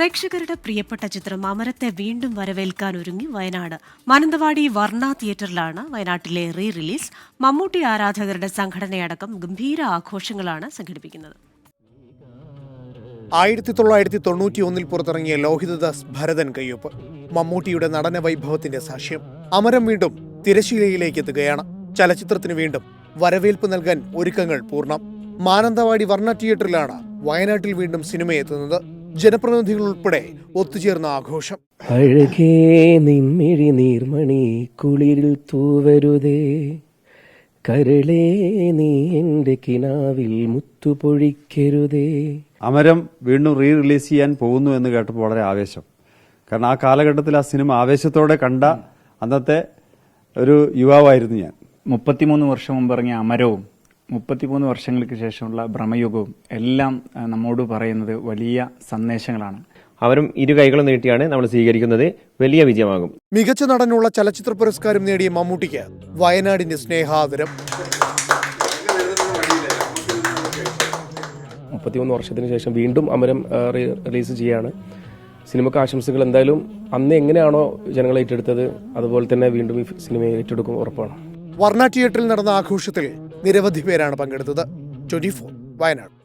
പ്രേക്ഷകരുടെ പ്രിയപ്പെട്ട ചിത്രം അമരത്തെ വീണ്ടും വരവേൽക്കാൻ ഒരുങ്ങി വയനാട്. മാനന്തവാടി വർണ തിയേറ്ററിലാണ് വയനാട്ടിലെ റീ റിലീസ് മമ്മൂട്ടി ആരാധകരുടെ സംഘടനയടക്കം ഗംഭീര ആഘോഷങ്ങളാണ് സംഘടിപ്പിക്കുന്നത്. ആയിരത്തി തൊള്ളായിരത്തി തൊണ്ണൂറ്റി ഒന്നിൽ പുറത്തിറങ്ങിയ ലോഹിതദാസ് ഭരതൻ കയ്യൊപ്പ്. മമ്മൂട്ടിയുടെ നടന വൈഭവത്തിന്റെ സാക്ഷ്യം. അമരം വീണ്ടും തിരശീലയിലേക്ക് എത്തുകയാണ്. ചലച്ചിത്രത്തിന് വീണ്ടും വരവേൽപ്പ് നൽകാൻ ഒരുക്കങ്ങൾ പൂർണം. മാനന്തവാടി വർണ തിയേറ്ററിലാണ് വയനാട്ടിൽ വീണ്ടും സിനിമയെത്തുന്നത്. ജനപ്രതിനിധികൾ ഉൾപ്പെടെ ഒത്തുചേർന്ന ആഘോഷം. അഴകേ നിമ്മിഴി നീർമണി കുളിരിൽ തൂവരുതേ. കരളേ നീ എന്റെ കിനാവിൽ മുത്തുപൊഴിക്കരുതേ. അമരം വീണ്ടും റീ റിലീസ് ചെയ്യാൻ പോകുന്നു എന്ന് കേട്ടപ്പോൾ വളരെ ആവേശം. കാരണം ആ കാലഘട്ടത്തിൽ ആ സിനിമ ആവേശത്തോടെ കണ്ട അന്നത്തെ ഒരു യുവാവായിരുന്നു ഞാൻ. മുപ്പത്തിമൂന്ന് വർഷം മുമ്പ് ഇറങ്ങിയ അമരവും മുപ്പത്തിമൂന്ന് വർഷങ്ങൾക്ക് ശേഷമുള്ള ഭ്രമയുഗവും എല്ലാം നമ്മോട് പറയുന്നത് വലിയ സന്ദേശങ്ങളാണ്. അവരും ഇരു കൈകളും നീട്ടിയാണ് നമ്മൾ സ്വീകരിക്കുന്നത്. വലിയ വിജയമാകും. മികച്ച നടനുള്ള ചലച്ചിത്ര പുരസ്കാരം നേടിയ മമ്മൂട്ടിക്ക് വയനാടിന്റെ സ്നേഹാദരം. മുപ്പത്തിമൂന്ന് വർഷത്തിന് ശേഷം വീണ്ടും അമരം റിലീസ് ചെയ്യാണ്. സിനിമക്ക് ആശംസകൾ എന്തായാലും അന്ന് എങ്ങനെയാണോ ജനങ്ങൾ ഏറ്റെടുത്തത് അതുപോലെ തന്നെ വീണ്ടും ഈ സിനിമയെ ഏറ്റെടുക്കും ഉറപ്പാണ്. വർണ തിയേറ്ററിൽ നടന്ന ആഘോഷത്തിൽ നിരവധി പേരാണ് പങ്കെടുത്തത്. ട്വന്റി വയനാട്.